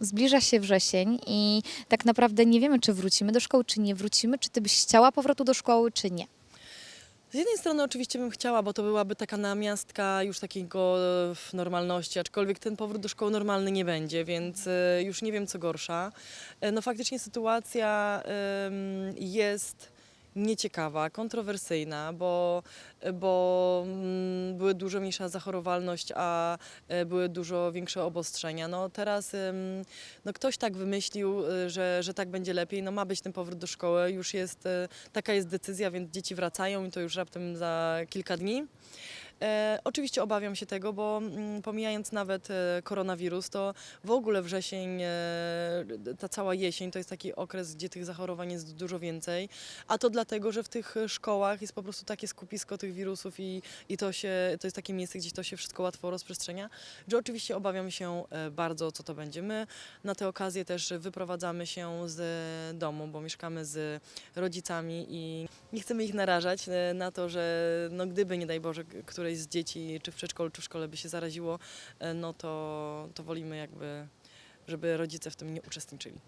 zbliża się wrzesień i tak naprawdę nie wiemy, czy wrócimy do szkoły, czy nie wrócimy. Czy ty byś chciała powrotu do szkoły, czy nie? Z jednej strony oczywiście bym chciała, bo to byłaby taka namiastka już takiego e, w normalności, aczkolwiek ten powrót do szkoły normalny nie będzie, więc e, już nie wiem co gorsza. E, No faktycznie sytuacja jest nieciekawa, kontrowersyjna, bo, bo mm, były dużo mniejsza zachorowalność, a e, były dużo większe obostrzenia. No teraz no ktoś tak wymyślił, e, że, że tak będzie lepiej, no ma być ten powrót do szkoły, już jest, e, taka jest decyzja, więc dzieci wracają i to już raptem za kilka dni. E, oczywiście obawiam się tego, bo mm, pomijając nawet e, koronawirus, to w ogóle wrzesień, e, ta cała jesień to jest taki okres, gdzie tych zachorowań jest dużo więcej, a to dlatego, że w tych szkołach jest po prostu takie skupisko tych wirusów i, i to, się, to jest takie miejsce, gdzie to się wszystko łatwo rozprzestrzenia, że oczywiście obawiam się e, bardzo, co to będzie. My na tę okazję też wyprowadzamy się z domu, bo mieszkamy z rodzicami i nie chcemy ich narażać e, na to, że no gdyby, nie daj Boże, k- któreś z dzieci, czy w przedszkolu, czy w szkole by się zaraziło, e, no to, to wolimy jakby, żeby rodzice w tym nie uczestniczyli.